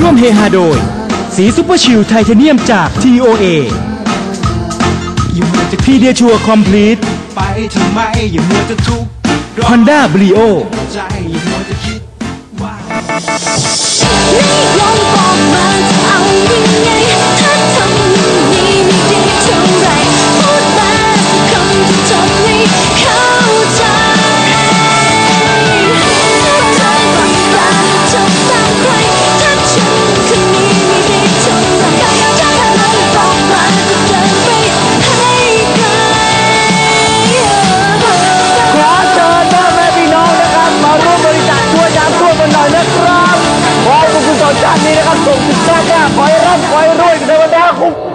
ร่วมเฮฮาโดย สีซุปเปอร์ชิลไทเทเนียมจาก TOA อย่ามัวจะพีเดียชัวคอมพลีทไปทำไมอย่ามัวจะทุกข์ร้อน Honda Brio ใจอย่ามัวจะคิดว่าไม่ยอม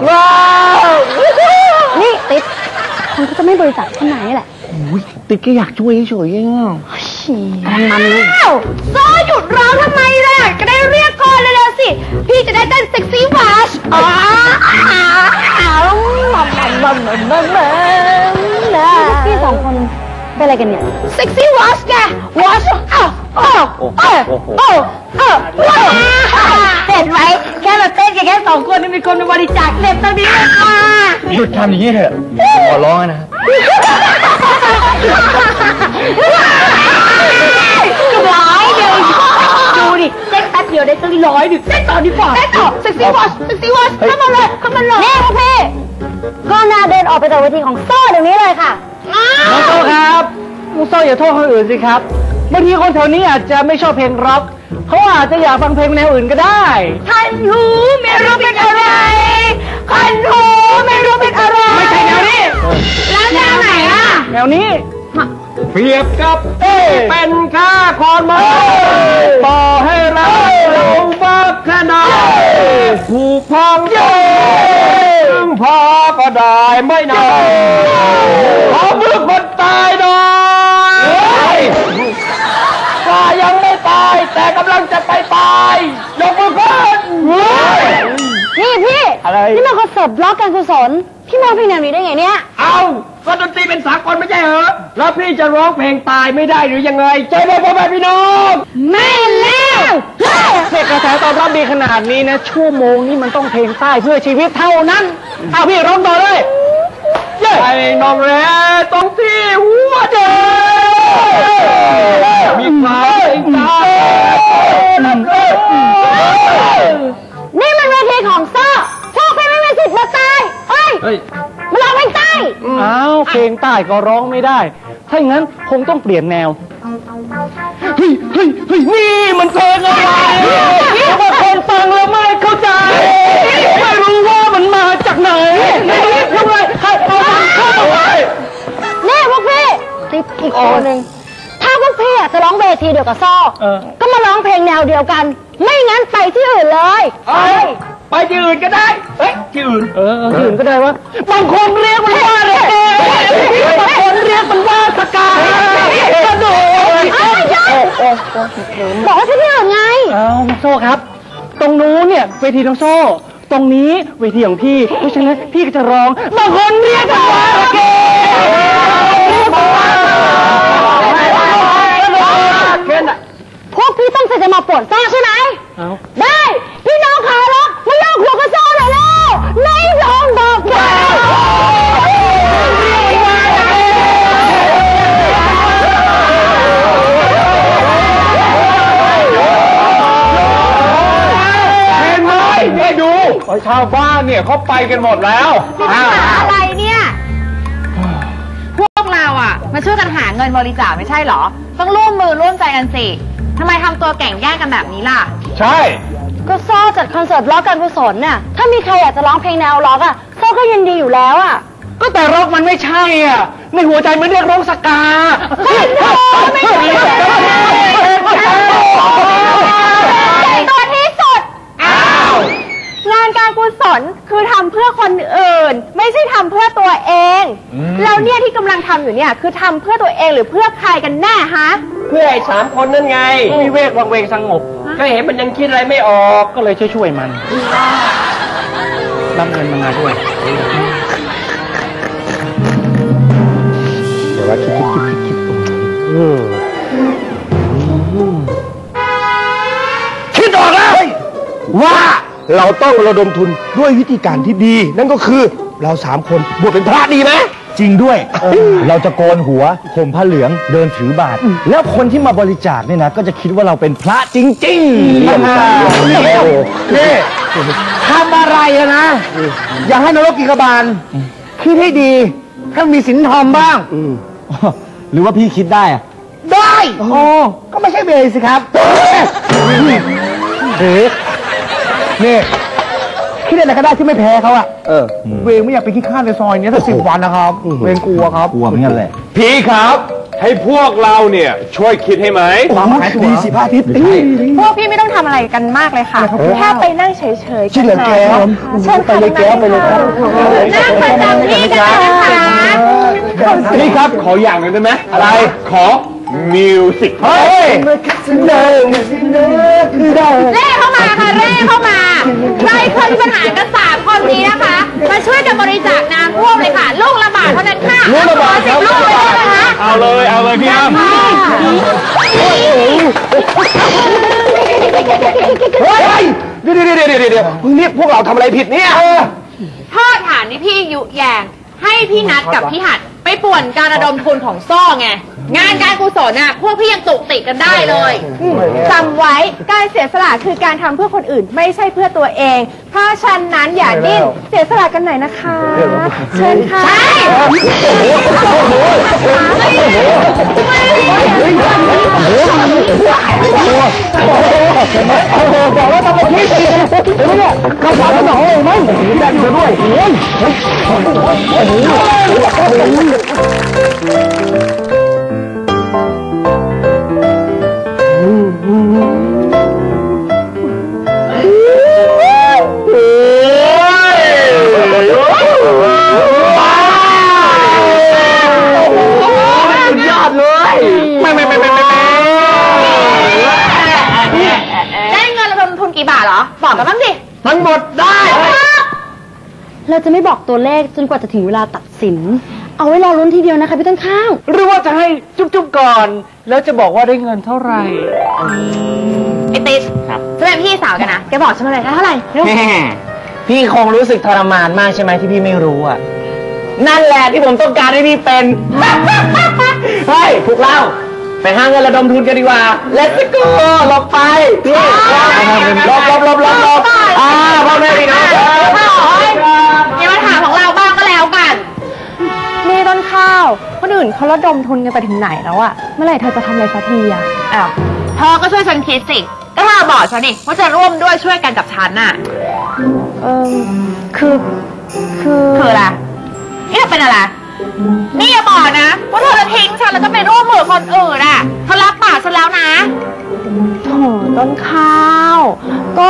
คุ้มครองนี่ติ๊ดฉันก็จะไม่บริจาคที่ไหนแหละอุ้ยติดก็อยากช่วยเฉยๆเองอะมันเลยอ้าวโซ่หยุดร้องทำไมล่ะก็ได้เรียกก่อนเร็วๆสิ พี่จะได้เต้นเซ็กซี่วาชอ๋ออ้าวมันมันมันมันมันนะพี่สองคนเป็นอะไรกันเนี่ย เซ็กซี่วาชไงวาชอ้าวอ้าวอ้าว อ้าวอ้าวเห็นไหมแค่เราเต้นกันแค่สองคนนี่มีคนมาบริจาคเน็ตตอนนี้เลยค่ะหยุดทำอย่างนี้เถอะขอร้องนะครับร้อยเดียวดูดิเต้นแป๊บเดียวได้ตั้งร้อยดิเต้นต่อดีกว่าเต้นต่อเซ็กซี่วอชเซ็กซี่วอชเข้ามาเลยเข้ามาเลยนี่พวกพี่ก็น่าเดินออกไปจากเวทีของโซ่เดี๋ยวนี้เลยค่ะน้องโซ่ครับน้องโซ่อย่าโทษคนอื่นสิครับ บางทีคนแถวนี้อาจจะไม่ชอบเพลงร็อกเขาอาจจะอยากฟังเพลงแนวอื่นก็ได้คันหูไม่รู้เป็นอะไรคันหูไม่รู้เป็นอะไรไม่ใช่แนวนี้ แล้วแนวไหนอะแนวนี้ เปรียบกับเป็นค่าคอนไม้ต่อให้เราเราบักขนาดผูกพองเย่ซึ่งพอก็ได้ไม่นานขอมือคนตายหน่อยข้ายังไม่ตาย แต่กำลังจะไปตายยกมือขึ้นนี่พี่อะไร นี่มันคอนเสิร์ตบล็อกการกุศล พี่มาเพลงแนวนี้ได้ไงเนี่ย เอาก็ดนตรีเป็นสากลไม่ใช่เหรอ แล้วพี่จะร้องเพลงตายไม่ได้หรือยังไงใจไหมพ่อแม่พี่น้องไม่แล้วเนี่ยกระแสตอบรับดีขนาดนี้นะ ชั่วโมงนี้มันต้องเพลงใต้เพื่อชีวิตเท่านั้น เอาพี่ร้องต่อเลยเย้ไอ้น้องแร่ตรงที่หัวใจ เพลงใต้ก็ร้องไม่ได้ ถ้าอย่างนั้นคงต้องเปลี่ยนแนว เฮ้ยเฮ้ยเฮ้ยนี่มันเพลงอะไรเพราะว่าคนฟังแล้วไม่เข้าใจ ไม่รู้ว่ามันมาจากไหนทำไมใครเอามันเข้ามาไว้นี่พวกพี่ติ๊กอีกคนหนึ่งถ้าพวกพี่อยากจะร้องเวทีเดียวกับโซ่เออก็มาร้องเพลงแนวเดียวกัน ไม่งั้นไปที่อื่นเลยเอ้ยไปที่อื่นก็ได้ เฮ้ยที่อื่น เออที่อื่นก็ได้วะบางคนเรียกมันว่าเลย บางคนเรียกมันว่าสกายกระโดดอ้าวหยุดบอกว่าที่ที่อื่นไงเอาน้องโซ่ครับ ตรงนู้นเนี่ยเวทีน้องโซ่ ตรงนี้เวทีของพี่ เพราะฉะนั้นพี่ก็จะร้องบางคนเรียกกันว่าโอเคพวกพี่ต้องจะมาปวดซ่าใช่ไหมเอาได้ ชาวบ้านเนี่ยเขาไปกันหมดแล้วมีปัญหาอะไรเนี่ย พวกเราอะ มาช่วยกันหาเงินบริจาคไม่ใช่เหรอ ต้องร่วมมือร่วมใจกันสิทำไมทำตัวแก่งแย่งกันแบบนี้ล่ะ ใช่ ก็โซ่จัดคอนเสิร์ตล็อกการกุศลน่ะ ถ้ามีใครอยากจะร้องเพลงแนวล็อกอะโซ่ก็ยินดีอยู่แล้วอะ ก็แต่ร็อกมันไม่ใช่อะ ในหัวใจมันเรียกร้องสกาไม่ใช่ไม่ใช่านการกุศลคือทำเพื่อคนอื่น ไม่ใช่ทำเพื่อตัวเองแล้วเนี่ยที่กำลังทำอยู่เนี่ยคือทำเพื่อตัวเองหรือเพื่อใครกันแน่ฮะ เพื่อไอ้สามคนนั่นไงวิเวกวังเวงสงบ ก็เห็นมันยังคิดอะไรไม่ออก ก็เลยช่วยช่วยๆมันรับเงินมาด้วย เราต้องระดมทุนด้วยวิธีการที่ดี นั่นก็คือเราสามคนบวชเป็นพระดีไหม จริงด้วย เราจะโกนหัวห่มผ้าเหลืองเดินถือบาตรแล้วคนที่มาบริจาคเนี่ยนะ ก็จะคิดว่าเราเป็นพระจริงๆนี่ทำอะไรอะนะ อย่าให้นรกกินกบาล คิดให้ดี ถ้ามีสินทอมบ้าง หรือว่าพี่คิดได้อะได้ โอ้ก็ไม่ใช่เบย์สิครับเฮ้ นี่คิดอะไรก็ได้ที่ไม่แพ้เขาอะเออ เวงไม่อยากไปขี้ข้านในซอยเนี้ยสักสิบวันนะครับ เวงกลัวครับกลัวเหมือนกันแหละพี่ครับ ให้พวกเราเนี่ยช่วยคิดให้ไหมความหมายดีสิพระอาทิตย์พวกพี่ไม่ต้องทำอะไรกันมากเลยค่ะ แค่ไปนั่งเฉยๆชื่อเหลือแก้วเชิญไปเลยแก้วไปเลยครับนั่งประจำที่กันนะคะพี่ครับขออย่างหนึงได้ไหมอะไรขอมิวสิกเฮ้ยเดินคือได้เร่เข้ามาค่ะ เร่เข้ามาใครเคยมีปัญหากันสามคนนี้นะคะ มาช่วยกันบริจาคน้ำท่วมเลยค่ะลูกละบาทเท่านั้นค่ะลูกละบาทสิบลูกเลยได้ไหมคะเอาเลยเอาเลยพี่อ้ำเฮ้ยเดี๋ยวเดี๋ยวเดี๋ยวเดี๋ยวเดี๋ยวมึงนี่พวกเราทำอะไรผิดเนี่ยโทษฐานที่พี่ยุแยง ให้พี่นัดกับพี่หัดไปป่วนการระดมทุนของโซ่ไง งานการกุศลน่ะ พวกพี่ยังตุกติกกันได้เลยจำไว้การเสียสละคือการทำเพื่อคนอื่นไม่ใช่เพื่อตัวเอง เพราะฉะนั้นอย่าดิ้นเสียสละกันหน่อยนะคะ เชิญค่ะใช่บอกว่าต้องไปคิดเห็นไหมเนี่ยข้าวสารต้องเอาไหมแบ่งเธอ ด้ ทั้งหมดได้ เราจะไม่บอกตัวเลขจนกว่าจะถึงเวลาตัดสิน เอาไว้รอลุ้นทีเดียวนะคะพี่ต้นข้าว หรือว่าจะให้จุ๊บๆก่อน แล้วจะบอกว่าได้เงินเท่าไหร่ ไอติ๊ดจะเป็นพี่สาวกันนะ แกบอกฉันมาเลยเท่าไหร่เร็วพี่คงรู้สึกทรมานมากใช่ไหมที่พี่ไม่รู้อะ นั่นแหละที่ผมต้องการให้พี่เป็น เฮ้ยพวกเรา ไปหาเงินระดมทุนกันดีกว่า Let's go หลบไปนี่หลบหลบหลบหลบหลบอ่าพ่อแม่พี่น้องอย่ามาถามของเราบ้างก็แล้วกันนี่ต้นข้าว คนอื่นเขาระดมทุนกันไปถึงไหนแล้วอะเมื่อไหร่เธอจะทำอะไรสักทีอะอ้าวเธอก็ช่วยฉันคิดสิ ก็เธอบอกฉันนี่ว่าจะร่วมด้วยช่วยกันกับฉันน่ะ เออคือ คือ คืออะไรนี่เธอเป็นอะไร นี่อย่าบอกนะว่าเธอจะทิ้งฉัน แล้วจะไปร่วมมือคนอื่นอะเธอรับปากฉันแล้วนะ โถต้นข้าว ก็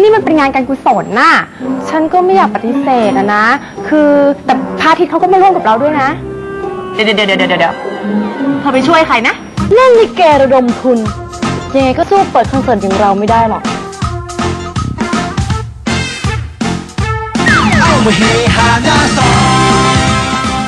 นี่มันเป็นงานการกุศลน่ะ ฉันก็ไม่อยากปฏิเสธอะนะ คือแต่พระอาทิตย์เขาก็มาร่วมกับเราด้วยนะ เดี๋ยวเดี๋ยวเดี๋ยวเดี๋ยวเดี๋ยวเธอไปช่วยใครนะ เล่นลิเกระดมทุนยังไงก็สู้เปิดคอนเสิร์ตอย่างเราไม่ได้หรอก เอามาเฮฮาหน้าซอย